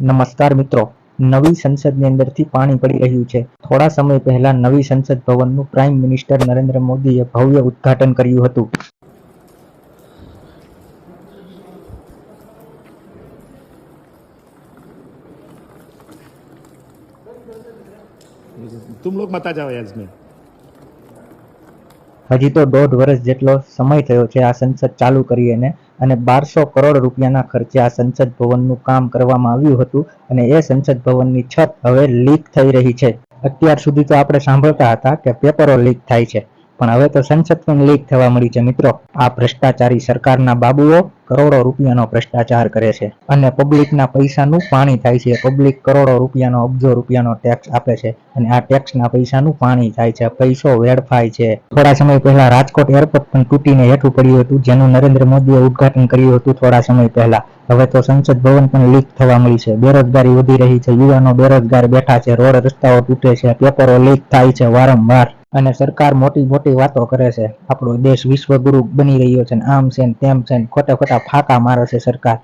નમસ્કાર મિત્રો નવી સંસદની અંદરથી પાણી પડી રહ્યું છે થોડા સમય પહેલા નવી સંસદ ભવનનું પ્રાઇમ મિનિસ્ટર નરેન્દ્ર મોદીએ ભવ્ય ઉદ્ઘાટન કર્યું હતું तुम लोग मत आ जाओ यार इसमें હજી તો દોઢ વર્ષ જેટલો સમય થયો છે આ સંસદ ચાલુ કરીને અને બારસો કરોડ રૂપિયાના ખર્ચે આ સંસદ ભવનનું કામ કરવામાં આવ્યું હતું અને એ સંસદ ભવનની છત હવે લીક થઈ રહી છે. અત્યાર સુધી તો આપણે સાંભળતા હતા કે પેપરો લીક થાય છે. પણ હવે તો સંસદ લીક થવા મળી છે મિત્રો. આ ભ્રષ્ટાચારી સરકારના બાબુઓ કરોડો રૂપિયાનો ભ્રષ્ટાચાર કરે છે અને પબ્લિકના પૈસાનું પાણી થાય છે. પબ્લિક કરોડો રૂપિયાનો, અબજો રૂપિયાનો ટેક્સ આપે છે અને આ ટેક્સના પૈસાનું પાણી થાય છે. પૈસો વેડફાય છે. થોડા સમય પહેલા રાજકોટ એરપોર્ટ પણ તૂટીને હેઠું પડ્યું હતું, જેનું નરેન્દ્ર મોદીએ ઉદઘાટન કર્યું હતું થોડા સમય પહેલા. હવે તો સંસદ ભવન પણ લીક થવા મળી છે. બેરોજગારી વધી રહી છે. યુવાનો બેરોજગાર બેઠા છે. રોડ રસ્તાઓ તૂટે છે. પેપરો લીક થાય છે. વારંવાર અને સરકાર મોટી મોટી વાતો કરે છે. આપણો દેશ વિશ્વગુરુ બની રહ્યો છે આમ છે તેમ છે ખોટા ખોટા ફાકા મારે છે સરકાર.